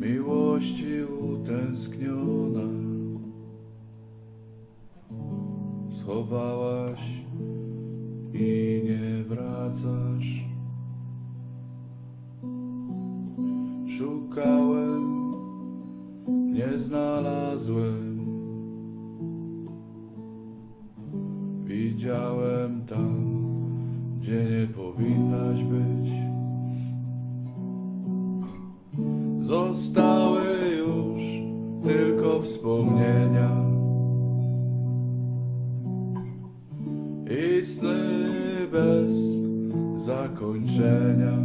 miłości utęskniona schowałaś i nie wracasz. Szukałem, nie znalazłem. Widziałem tam, gdzie nie powinnaś być. Zostały już tylko wspomnienia i sny bez zakończenia.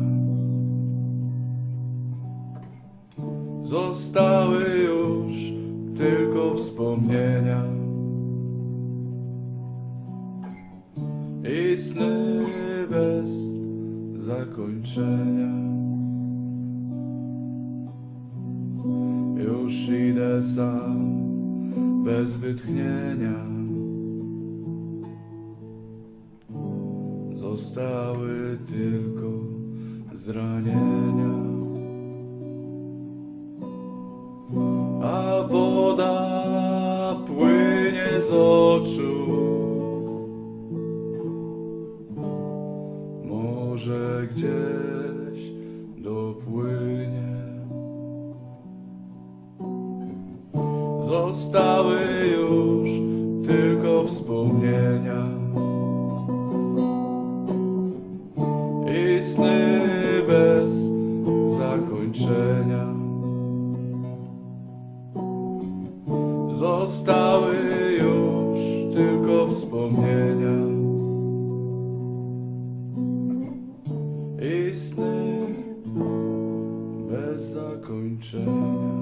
Zostały już tylko wspomnienia i sny bez zakończenia. Już idę sam bez wytchnienia. Zostały tylko zranienia. A woda płynie z oczu. Może gdzieś dopłynie. Zostały już tylko wspomnienia i sny bez zakończenia. Zostały już tylko wspomnienia i sny bez zakończenia.